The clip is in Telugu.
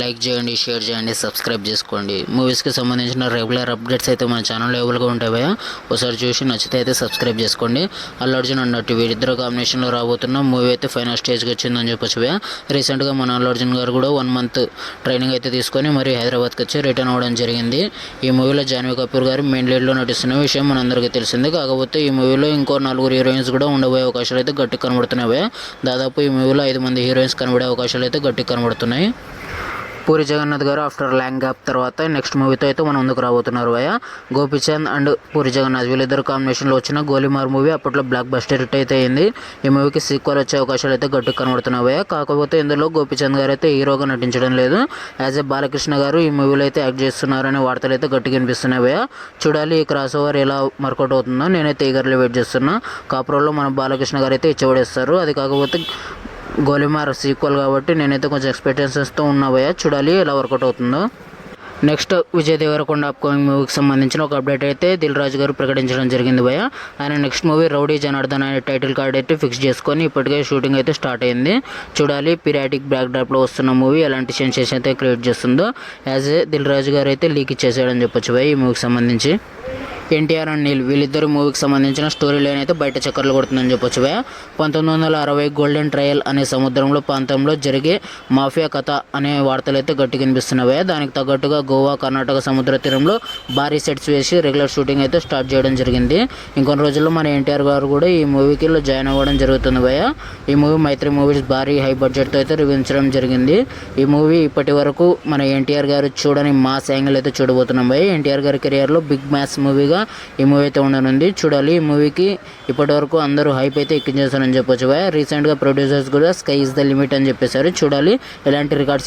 లైక్ చేయండి షేర్ చేయండి సబ్స్క్రైబ్ చేసుకోండి. మూవీస్కి సంబంధించిన రెగ్యులర్ అప్డేట్స్ అయితే మన ఛానల్లో అవైలబుల్గా ఉంటాయి ఒకసారి చూసి నచ్చితే అయితే సబ్స్క్రైబ్ చేసుకోండి. అల్లు అర్జున్ అన్నట్టు వీరిద్దరు కాంబినేషన్లో రాబోతున్న మూవీ అయితే ఫైనల్ స్టేజ్కి వచ్చిందని చెప్పొచ్చు భయ రీసెంట్గా మన అల్లు అర్జున్ గారు కూడా వన్ మంత్ ట్రైనింగ్ అయితే తీసుకొని మరి హైదరాబాద్కి వచ్చి రిటర్న్ అవ్వడం జరిగింది. ఈ మూవీలో జాన్వీ కపూర్ గారు మెయిన్ లీడ్లో నటిస్తున్న విషయం మనందరికీ తెలిసింది. కాకపోతే ఈ మూవీలో ఇంకో నలుగురు హీరోయిన్స్ కూడా ఉండబోయే అవకాశాలు అయితే గట్టి కనబడుతున్నాయి దాదాపు ఈ మూవీలో ఐదు మంది హీరోయిన్స్ కనబడే అవకాశాలు అయితే గట్టి కనబడుతున్నాయి. Puri Jagannadh garu after long gap తర్వాత నెక్స్ట్ మూవీతో అయితే మనం ముందుకు రాబోతున్నారు భయ గోపిచంద్ అండ్ పూరి జగన్నాథ్ వీళ్ళిద్దరు కాంబినేషన్లో వచ్చిన గోలీమార్ మూవీ అప్పట్లో బ్లాక్ బస్టర్ హిట్ అయితే అయింది. ఈ మూవీకి సీక్వెల్ వచ్చే అవకాశాలు అయితే గట్టి కనబడుతున్నాయి భయ కాకపోతే ఇందులో గోపిచంద్ గారు అయితే హీరోగా నటించడం లేదు. యాజ్ ఏ బాలకృష్ణ గారు ఈ మూవీలో అయితే యాక్ట్ చేస్తున్నారనే వార్తలు అయితే గట్టిగా వినిపిస్తున్నాయి భయ చూడాలి ఈ క్రాస్ ఓవర్ ఎలా వర్కౌట్ అవుతుందో. నేనైతే ఈగర్లీ వెయిట్ చేస్తున్నా. కాపురంలో మన బాలకృష్ణ గారు అయితే ఇచ్చబడేస్తారు అది కాకపోతే గోలిమార్ సీక్వల్ కాబట్టి నేనైతే కొంచెం ఎక్స్పెక్టేషన్స్తో ఉన్నా భయ చూడాలి ఎలా వర్కౌట్ అవుతుందో. నెక్స్ట్ విజయ్ దేవరకొండ అప్కమింగ్ మూవీకి సంబంధించిన ఒక అప్డేట్ అయితే దిల్ రాజు గారు ప్రకటించడం జరిగింది భయ ఆయన నెక్స్ట్ మూవీ రౌడీ జనార్దన్ అనే టైటిల్ కార్డ్ అయితే ఫిక్స్ చేసుకొని ఇప్పటికే షూటింగ్ అయితే స్టార్ట్ అయింది. చూడాలి పీరియాటిక్ బ్యాక్ డ్రాప్లో వస్తున్న మూవీ ఎలాంటి సెన్సేషన్ అయితే క్రియేట్ చేస్తుందో. యాజ్ ఏ దిల్ రాజు గారు అయితే లీక్ ఇచ్చేసాడని చెప్పొచ్చు భయ ఈ మూవీకి సంబంధించి. ఎన్టీఆర్ అండ్ నీల్ వీళ్ళిద్దరు మూవీకి సంబంధించిన స్టోరీ లైన్ అయితే బయట చక్కర్లు కొడుతుందని చెప్పొచ్చు భయ పంతొమ్మిది వందల అరవై గోల్డెన్ ట్రయల్ అనే సముద్రంలో ప్రాంతంలో జరిగే మాఫియా కథ అనే వార్తలు అయితే గట్టిగా వినిపిస్తున్నాయి దానికి తగ్గట్టుగా గోవా కర్ణాటక సముద్ర తీరంలో భారీ సెట్స్ వేసి రెగ్యులర్ షూటింగ్ అయితే స్టార్ట్ చేయడం జరిగింది. ఇంకొన్ని రోజుల్లో మన ఎన్టీఆర్ గారు కూడా ఈ మూవీకి జాయిన్ అవ్వడం జరుగుతుంది భయ ఈ మూవీ మైత్రి మూవీస్ భారీ హై బడ్జెట్తో అయితే రివించడం జరిగింది. ఈ మూవీ ఇప్పటి వరకు మన ఎన్టీఆర్ గారు చూడని మాస్ యాంగిల్ అయితే చూడబోతున్నాం భయ ఎన్టీఆర్ గారి కెరియర్లో బిగ్ మ్యాస్ మూవీగా ఈ మూవీ అయితే ఉండనుంది. చూడాలి ఈ మూవీకి ఇప్పటివరకు అందరూ హైప్ అయితే ఎక్కించేస్తారని చెప్పొచ్చు బాయ్ రీసెంట్గా ప్రొడ్యూసర్స్ కూడా స్కై ఇస్ ద లిమిట్ అని చెప్పేశారు. చూడాలి ఎలాంటి రికార్డ్స్